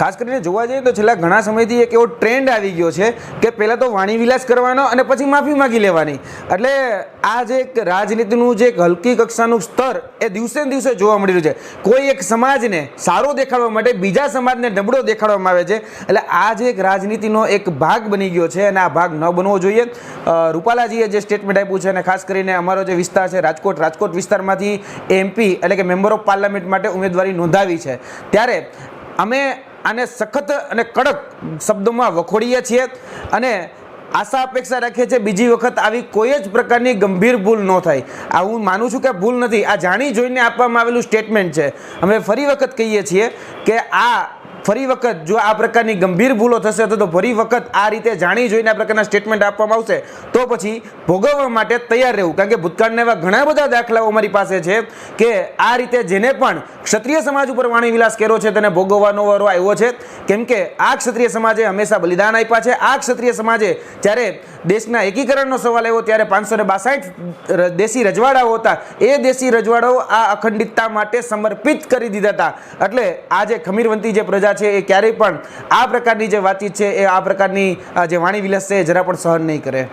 ખાસ કરીને જોવા જઈએ તો છેલ્લા ઘણા સમયથી એક એવો ટ્રેન્ડ આવી ગયો છે કે પહેલાં તો વાણીવિલાસ કરવાનો અને પછી માફી માગી લેવાની. એટલે આ જે એક રાજનીતિનું જે એક હલકી કક્ષાનું સ્તર એ દિવસે ને દિવસે જોવા મળી રહ્યું છે. કોઈ એક સમાજને સારો દેખાડવા માટે બીજા સમાજને નબળો દેખાડવામાં આવે છે. એટલે આ જે એક રાજનીતિનો એક ભાગ બની ગયો છે અને આ ભાગ ન બનવો જોઈએ. રૂપાલાજીએ જે સ્ટેટમેન્ટ આપ્યું છે અને ખાસ કરીને અમારો જે વિસ્તાર છે રાજકોટ રાજકોટ વિસ્તારમાંથી એમપી એટલે કે મેમ્બર ઓફ પાર્લામેન્ટ માટે ઉમેદવારી નોંધાવી છે. ત્યારે અમે આને સખત અને કડક શબ્દોમાં વખોડીએ છીએ અને આશા અપેક્ષા રાખીએ છીએ બીજી વખત આવી કોઈ જ પ્રકારની ગંભીર ભૂલ ન થાય. આ હું માનું છું કે ભૂલ નથી. આ જાણી જોઈને આપવામાં આવેલું સ્ટેટમેન્ટ છે. અમે ફરી વખત કહીએ છીએ કે આ ફરી વખત જો આ પ્રકારની ગંભીર ભૂલો થશે તો ફરી વખત આ રીતે જાણી જોઈને આ પ્રકારના સ્ટેટમેન્ટ આપવામાં આવશે. તો પછી ભોગવવા માટે તૈયાર રહેવું. કારણ કે ભૂતકાળના એવા ઘણા બધા દાખલાઓ અમારી પાસે છે કે આ રીતે જેને પણ ક્ષત્રિય સમાજ ઉપર વાણી વિલાસ કર્યો છે, તેને ભોગવવાનો વારો આવ્યો છે. કેમ કે આ ક્ષત્રિય સમાજે હંમેશા બલિદાન આપ્યા છે. આ ક્ષત્રિય સમાજે જ્યારે દેશના એકીકરણનો સવાલ આવ્યો, ત્યારે પાંચસો ને બાસઠ દેશી રજવાડાઓ હતા. એ દેશી રજવાડાઓ આ અખંડિતતા માટે સમર્પિત કરી દીધા હતા. એટલે આ જે ખમીરવંતી જે પ્રજા છે, એ ક્યારેય પણ આ પ્રકારની જે વાતચીત છે, એ આ પ્રકારની જે વાણી વિલાસ છે, એ જરા પણ સહન નહીં કરે.